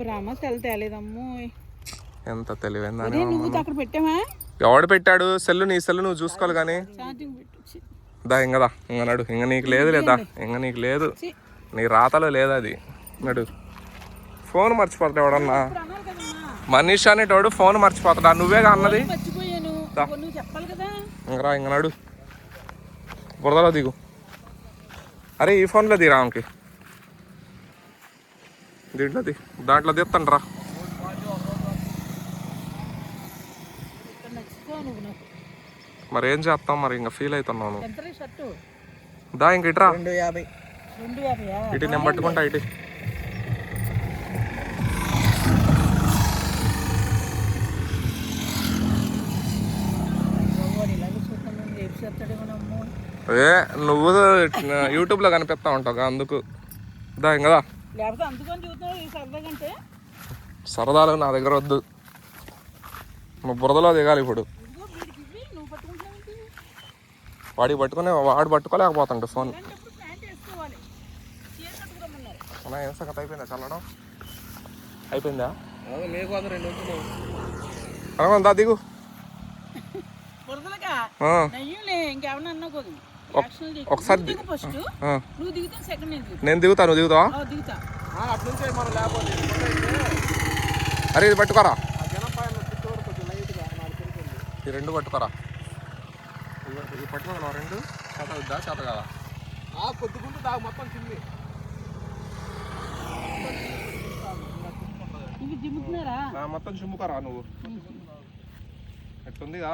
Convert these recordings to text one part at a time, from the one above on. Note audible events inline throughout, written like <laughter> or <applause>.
బ్రహ్మ cell తేలేదమ్మో. ఎంత తెలివైందా నువ్వు అక్కడ పెట్టావా? ఎవడు పెట్టాడు? సెల్లు నీ సెల్లు నువ్వు చూసుకోవాలి కానీ. దా ఇంకదా ఇంక నడు. ఇంక నీకు లేదు లేదా? ఇంక నీకు లేదు. నీ రాతలో లేదు అది? నడు. ఫోన్ మర్చిపోతాడు ఎవడన్నా? మనీష్ అనేటోడు ఫోన్ మర్చిపోతాడా? నువ్వేగా అన్నది? ఇంకరా ఇంక నడు. బురదలో దిగు. అరే ఈ ఫోన్లో దిరా ఆమెకి. దీంట్లో దాంట్లో తీస్తాను రా మరి ఏం చేస్తాం మరి? ఇంకా ఫీల్ అవుతున్నావు దా ఇంక ఇట్రా ఇటు నేను పట్టుకుంటా ఇటు. ఏ నువ్వు యూట్యూబ్లో కనిపిస్తా ఉంటావు కదా, అందుకు. దా ఇంకదా లేకపోతే అందుకని చూస్తున్నావు ఈ సరదా కంటే? సరదాలు నా దగ్గర వద్దు. నువ్వు బురదలో దిగాలి ఇప్పుడు. వాడికి పట్టుకునే వాడు పట్టుకోలేకపోతాడు ఫోన్. ఏం సంగతి? అయిపోయిందా చల్లడం? అయిపోయిందా? దిగు. ఇంకేమన్నా ఒకసారి నేను దిగుతా. నువ్వు దిగుతావా? ఆ, దిగుతా. అటు నుంచే మనం లేకపోతే అరే ఇది పట్టుకోరా. ఆ జనపాయన చుట్టూరు కొంచెం లైట్గా నాకు తెలుస్తుంది ఈ రెండు పట్టుకోరా. ఇవి పట్టుకోగలవా రెండు. చేత వద్దా చేత కదా? ఆ కొద్దిగుండు దాకా మొత్తం తింది మొత్తం చిమ్ముకోరా నువ్వు. ఎట్టుందిగా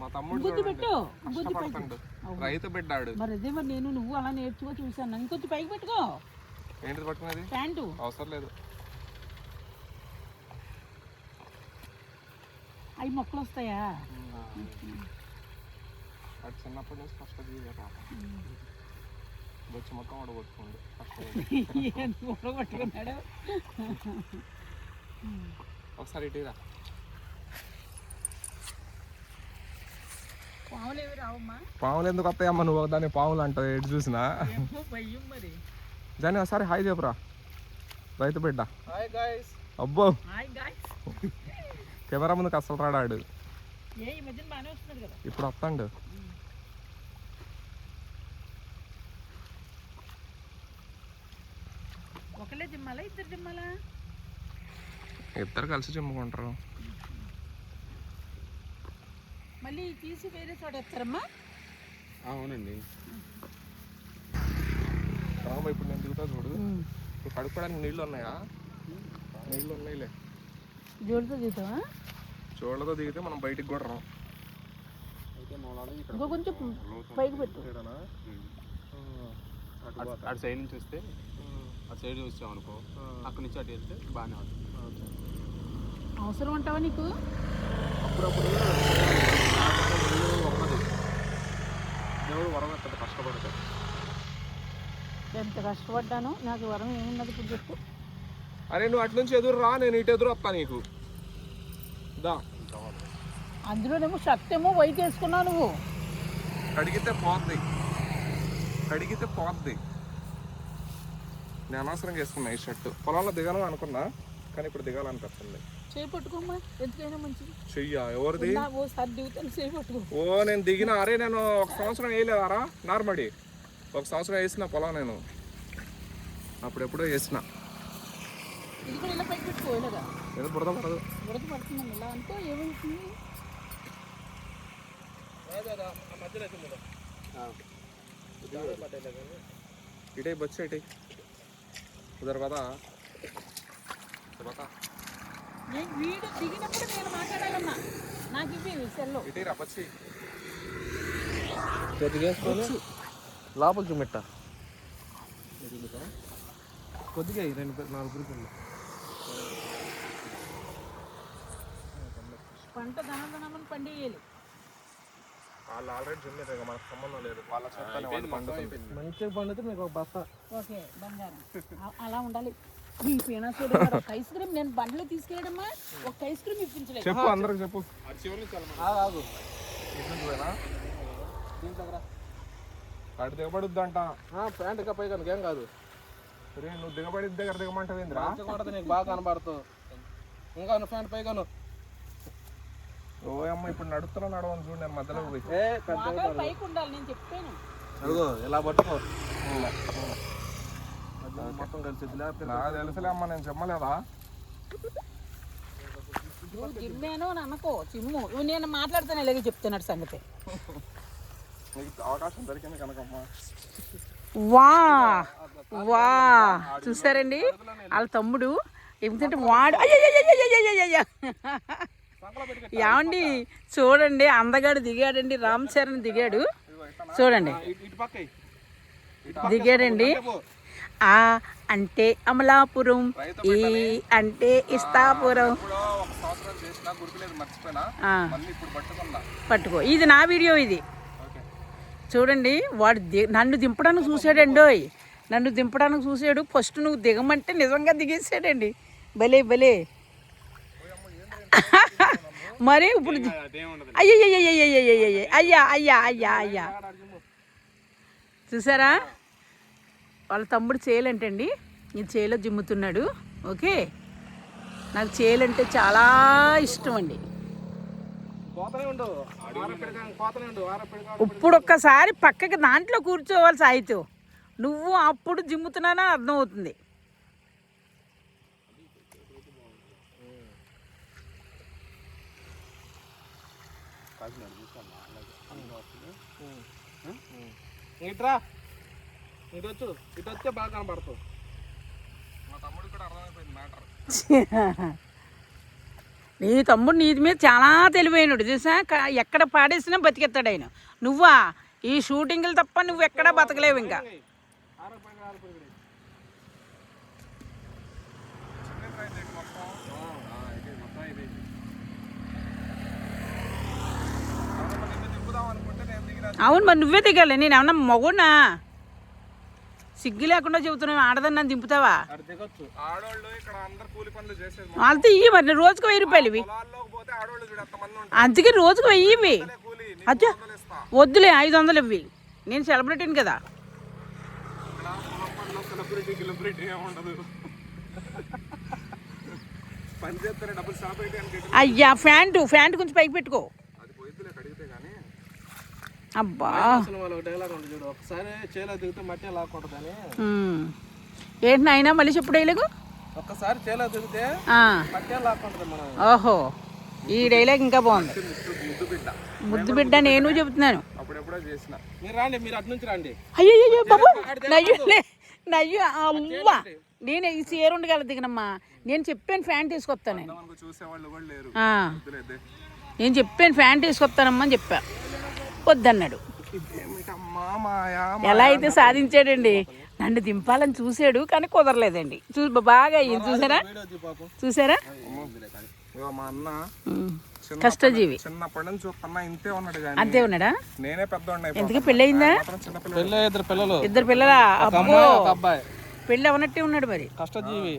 మా తమ్ముడు బుద్ధి పెట్టు బుద్ధి పెట్టు. కష్టపడుతుండు రైతు బిడ్డాడు మరి అదే మరి నేను నువ్వు అలా నేర్చుకో చూసాను ఇంకొంచెం పైకి పెట్టుకో. ఏంటిది పట్టుకునేది? ప్యాంటు. అవసరం లేదు. అవి మొక్కలు వస్తాయా? వాడు చిన్నప్పటి నుంచి వచ్చి మొత్తం కూర పట్టుకున్నాడు <laughs> ఒకసారి ఇటీరా పాములు ఎందుకు వస్తాయమ్మా? నువ్వు దాన్ని పాములు అంటావు ఎటు చూసినా? దాన్ని ఒకసారి హాయ్ చెప్పురా. రైతు బిడ్డ. అబ్బో. కెమెరా ముందుకు అసలు రాడాడు. ఇప్పుడు వస్తాడు. ఇద్దరు కలిసి చిమ్ముకుంటారు మళ్ళీ తీసి వేరే చోట ఎత్తారమ్మా? అవునండి. రామ ఇప్పుడు నేను దిగుతా చూడు. ఇప్పుడు కడుక్కోవడానికి నీళ్ళు ఉన్నాయా? నీళ్ళు ఉన్నాయిలే. జోడితో చూద్దామా చూడలతో దిగితే మనం బయటికి కూడా రాం. అయితే మూలాడు ఇక్కడ ఇంకో కొంచెం పైకి పెట్టు? అటు సైడ్ నుంచి వస్తే అటు సైడ్ వచ్చాం అనుకో అక్కడి నుంచి అటు వెళ్తే బాగానే ఉంటుంది అవసరం అంటావా నీకు? అప్పుడప్పుడు దేవుడు వరం ఎత్తాడు కష్టపడతాడు? ఎంత కష్టపడ్డానో నాకు వరం ఏమున్నది ఇప్పుడు చెప్పు. అరే నువ్వు అటు నుంచి ఎదురు రా నేను ఇటు ఎదురు వస్తా నీకు. దా. అందులోనేమో షర్ట్ ఏమో వైట్ వేసుకున్నావు నువ్వు. కడిగితే పోద్ది. కడిగితే పోద్ది. నేను అనవసరంగా వేసుకున్నా ఈ షర్ట్. పొలంలో దిగను అనుకున్నా. కానీ ఇప్పుడు దిగాలనిపిస్తుంది. ఎందుకైనా మంచిది. చెయ్యా ఎవరిది? ఓసారి దిగుతాను ఓ నేను దిగిన అరే నేను ఒక సంవత్సరం వేయలేదారా? నార్మడి. ఒక సంవత్సరం వేసిన పొలం నేను. అప్పుడెప్పుడో వేసిన. ఏదో బురద పడదు. పడుతుందండి ఇలా ఏమవుతుంది? ఇటే బొచ్చు ఇటే. ఉదర్ పదా పదా నేను వీడు దిగినప్పుడు నేను మాట్లాడాలమ్మా నాకు ఇవి సెల్లో. ఇటే రా పచ్చి కొద్దిగా వేసుకొని లోపల చూమెట్ట కొద్దిగా ఈ రెండు నాలుగు గ్రూపులు పంట ధనధనమని పండియాలి వాళ్ళు ఆల్రెడీ చున్నారు ఇక మనకు సంబంధం లేదు. వాళ్ళ చెప్తానే వాళ్ళు పండుతుంది మంచిగా పండితే మీకు ఒక బస్తా. ఓకే బంగారం. అలా ఉండాలి. ఐస్ క్రీమ్ నేను బండ్లో తీసుకెళ్ళడమ్మా. ఒక ఐస్ క్రీమ్ ఇప్పించలేదు చెప్పు అందరికి చెప్పు. అటు దిగబడుద్దంట. ఆ, ప్యాంట్ ఇంకా పైగా ఏం కాదు. రే నువ్వు దిగబడి దగ్గర దిగమంటావు ఏంద్రా కొడితే నీకు బాగా కనబడుతుంది. ఇంకా నువ్వు ఫ్యాంట్ పైగాను ఓ అమ్మ ఇప్పుడు నడుస్తున్నా నడవని చూడు నేను మధ్యలో పోయి. ఏ పెద్ద పైకి ఉండాలి నేను చెప్పాను. అడుగు ఇలా పట్టుకో. మొత్తం కలిసి తెలుసులే నేను చెప్పలేదా? చిమ్ము. నువ్వు నేను మాట్లాడుతాను ఇలాగే చెప్తున్నాడు సంగతి. అవకాశం దొరికింది వా వా చూసారండి? వాళ్ళ తమ్ముడు ఏమిటంటే వాడు ఏమండి చూడండి అందగాడు దిగాడండి రామ్ చరణ్ దిగాడు చూడండి దిగాడండి ఆ అంటే అమలాపురం ఈ అంటే ఇస్తాపురం. పట్టుకో. ఇది నా వీడియో ఇది. చూడండి వాడు ది నన్ను దింపడానికి చూసాడండోయ్ నన్ను దింపడానికి చూసాడు. ఫస్ట్ నువ్వు దిగమంటే నిజంగా దిగేసాడండి భలే భలే. <laughs> మరి ఇప్పుడు ది- అయ్యయ్యయ్యయ్యయ్యయ్యయ్య. అయ్యా అయ్యా అయ్యా అయ్యా చూసారా వాళ్ళ తమ్ముడు చేయాలంటండి. ఈ చేలో జిమ్ముతున్నాడు. ఓకే? నాకు చేయాలంటే చాలా ఇష్టం అండి ఇప్పుడు ఒక్కసారి పక్కకి దాంట్లో కూర్చోవాలి సాయితు. నువ్వు అప్పుడు జిమ్ముతున్నానని అర్థమవుతుంది. ఇట్రా ఇటు వచ్చు ఇటు వస్తే బాగా కనబడుతుంది మా తమ్ముడు కూడా అర్థమైపోయింది మ్యాటర్ నీ తమ్ముడు నీది మీద చాలా తెలివైనడు చూసా ఎక్కడ పాడేసినా బతికెత్తాడు ఆయన నువ్వా ఈ షూటింగ్లు తప్ప నువ్వు ఎక్కడా బతకలేవు ఇంకా అవును మరి నువ్వే దిగాలి నేను ఏమన్నా మగునా సిగ్గు లేకుండా చెబుతున్నాను ఆడదని నన్ను దింపుతావా? వాళ్ళతో ఇవి మరి రోజుకు వెయ్యి రూపాయలు ఇవి. అందుకే రోజుకు వెయ్యి ఇవి. అచ్చా. వద్దులే ఐదు వందలు ఇవి. నేను సెలబ్రిటీని కదా. అయ్యా ఫ్యాంటు ఫ్యాంటు కొంచెం పైకి పెట్టుకో. అబ్బా. డైలాగ్ ఉంటుంది చూడు. ఒకసారి చేలో దిగితే మట్టి. ఏంటి నాయనా మళ్ళీ చెప్పు డైలాగు ఒక్కసారి చేలో దిగితే ఆ, మట్టి లాక్కుంటుంది మనం? ఓహో. ఈ డైలాగ్ ఇంకా బాగుంది. ముద్దు బిడ్డ ముద్దు బిడ్డ. నేను చెబుతున్నాను. అప్పుడెప్పుడో చేసిన. మీరు రండి మీరు అటు నుంచి రండి. అయ్యో బాబు. నయ్యు నయ్యు అవ్వా నేను ఈ చీర ఉండగల దిగనమ్మా. నేను చెప్పాను ఫ్యాంట్ తీసుకొస్తాను నేను చెప్పాను ఫ్యాంట్ తీసుకొస్తానమ్మా అని చెప్పా. వద్దన్నాడు. ఎలా అయితే సాధించాడండి? నన్ను దింపాలని చూశాడు కానీ కుదరలేదండి. చూ బాగా అయ్యింది. చూసారా? చూసారా? మా అన్న కష్టజీవి. చిన్నప్పటి నుంచి చూస్తున్నా ఇంతే ఉన్నాడు అంతే ఉన్నాడా? నేనే పెద్ద ఎందుకు? పెళ్ళయిందా? ఇద్దరు పిల్లలు. ఇద్దరు పిల్లలా? అబ్బో! పెళ్ళి అవనట్టే ఉన్నాడు మరి. కష్టజీవి.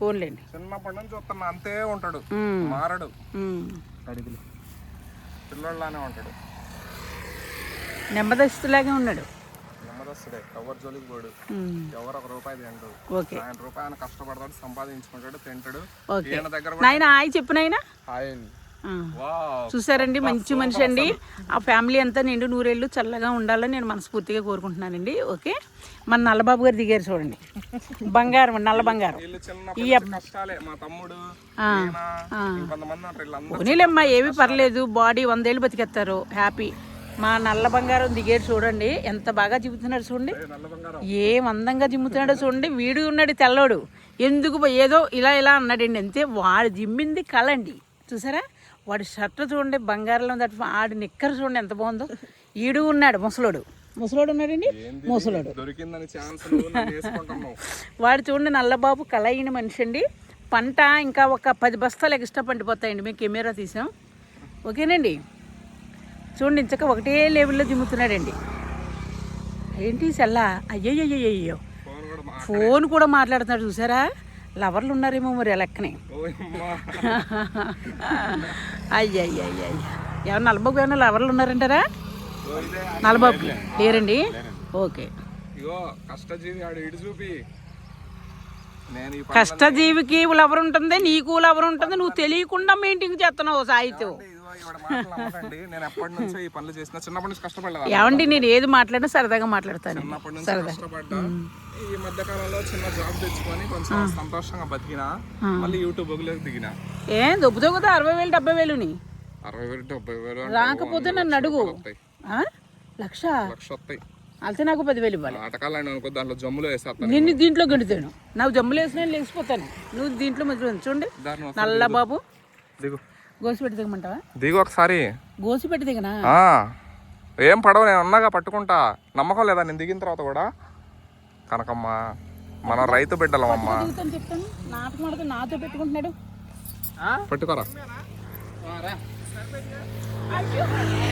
పోన్లేండి. చిన్నప్పటి నుంచి చూస్తున్నా అంతే ఉంటాడు. మారడు. ఉమ్. పిల్లోళ్ళలానే ఉంటాడు. నెమ్మదస్తులాగే ఉన్నాడు. నెమ్మదస్తుడే. ఎవరు జోలికి పోడు. ఉమ్, ఎవరు ఒక రూపాయి తింటాడు ఓకే. ఆయన రూపాయి ఆయన కష్టపడతాడు సంపాదించుకుంటాడు తింటాడు. ఓకే. ఈయన దగ్గర నాయన హాయ్ చెప్పు నాయన. Hi wow. చూసారండి మంచి మనిషి అండి. ఆ ఫ్యామిలీ అంతా నిండు నూరేళ్ళు చల్లగా ఉండాలని నేను మనస్ఫూర్తిగా కోరుకుంటున్నానండి. ఓకే? మన నల్లబాబు గారు దిగారు చూడండి. బంగారం నల్ల బంగారం. వీళ్ళు చిన్నప్పటి నుంచి కష్టాలే. మా తమ్ముడు ఈయన, ఇంకొంతమంది ఉంటారు వీళ్ళందరూ పోనీలేమ్మా ఏమీ పర్లేదు. బాడీ వందేళ్ళు బతికేస్తారు హ్యాపీ. మా నల్ల బంగారం దిగాడు చూడండి. ఎంత బాగా చెబుతున్నాడు చూడండి. ఏం అందంగా జిమ్ముతున్నాడో చూడండి. వీడు ఉన్నాడు తెల్లోడు ఎందుకు ఏదో ఇలా ఇలా అన్నాడండి. అంతే వాడు జిమ్మింది కళండి. చూసారా? వాడి షర్ట్ చూడండి బంగారంలో దట్ ఆడి నిక్కర్ చూడండి ఎంత బాగుందో. ఈడు ఉన్నాడు ముసలోడు. ముసలోడు ఉన్నాడండి? ముసలోడు. వాడు చూడండి నల్లబాబు కళ అయిన మనిషి అండి. పంట ఇంకా ఒక పది బస్తాలు ఎక్స్ట్రా పండిపోతాయండి. మేము కెమెరా తీసాం. ఓకేనండి? చూడండి ఇంచక ఒకటే లెవెల్లో దిమ్ముతున్నాడండి ఏంటి సెల్ల? అయ్యయ్యో ఫోన్ కూడా మాట్లాడుతున్నాడు చూసారా? లవర్లు ఉన్నారేమో మరి లెక్కనే. అయ్యయ్యయ్య ఎవరు నలబాబు ఏమన్నా లవర్లు ఉన్నారంటారా? నలబాబుకి. లేరండి? ఓకే. కష్టజీవికి లవర్ ఉంటుంది నీకు లవర్ ఉంటుంది నువ్వు తెలియకుండా మెయింటైన్ చేస్తున్నావు సాయితో. నేను ఎప్పటి నుంచో ఈ పనులు చేసిన చిన్నప్పటి నుంచి కష్టపడలేదు ఏమండి నేను ఏది మాట్లాడినా సరదాగా మాట్లాడతాను. చిన్నప్పటి నుంచి కష్టపడ్డా. ఈ మధ్య కాలంలో చిన్న జాబ్ తెచ్చుకొని కొంచెం సంతోషంగా బతికిన మళ్ళీ యూట్యూబ్ దిగిన. ఏ దొబ్బుతావు కదా అరవై వేలు డెబ్బై వేలుని. అరవై వేలు డెబ్బై వేలు రాకపోతే నన్ను అడుగు? లక్ష లక్ష? వస్తాయి అయితే నాకు పదివేలు ఇవ్వాలి. నాటకాలు అనుకో దాంట్లో జమ్ములో వేసేస్తాను నిన్ను దీంట్లో గెడుతాను. నాకు జమ్ములు వేసిన లేచిపోతాను. నువ్వు దీంట్లో మధ్యలో. చూడండి. నల్ల బాబు. దిగు. గోసి పెట్టి దిగమంటావా? దిగు ఒకసారి. గోసి పెట్టి దిగనా? ఆ, ఏం పడవ నేను ఉన్నాగా పట్టుకుంటా. నమ్మకం లేదా? నేను దిగిన తర్వాత కూడా. కనకమ్మ మనం రైతు చెప్తాను. నాటకం నాతో పెట్టుకుంటున్నాడు. పట్టుకోరా.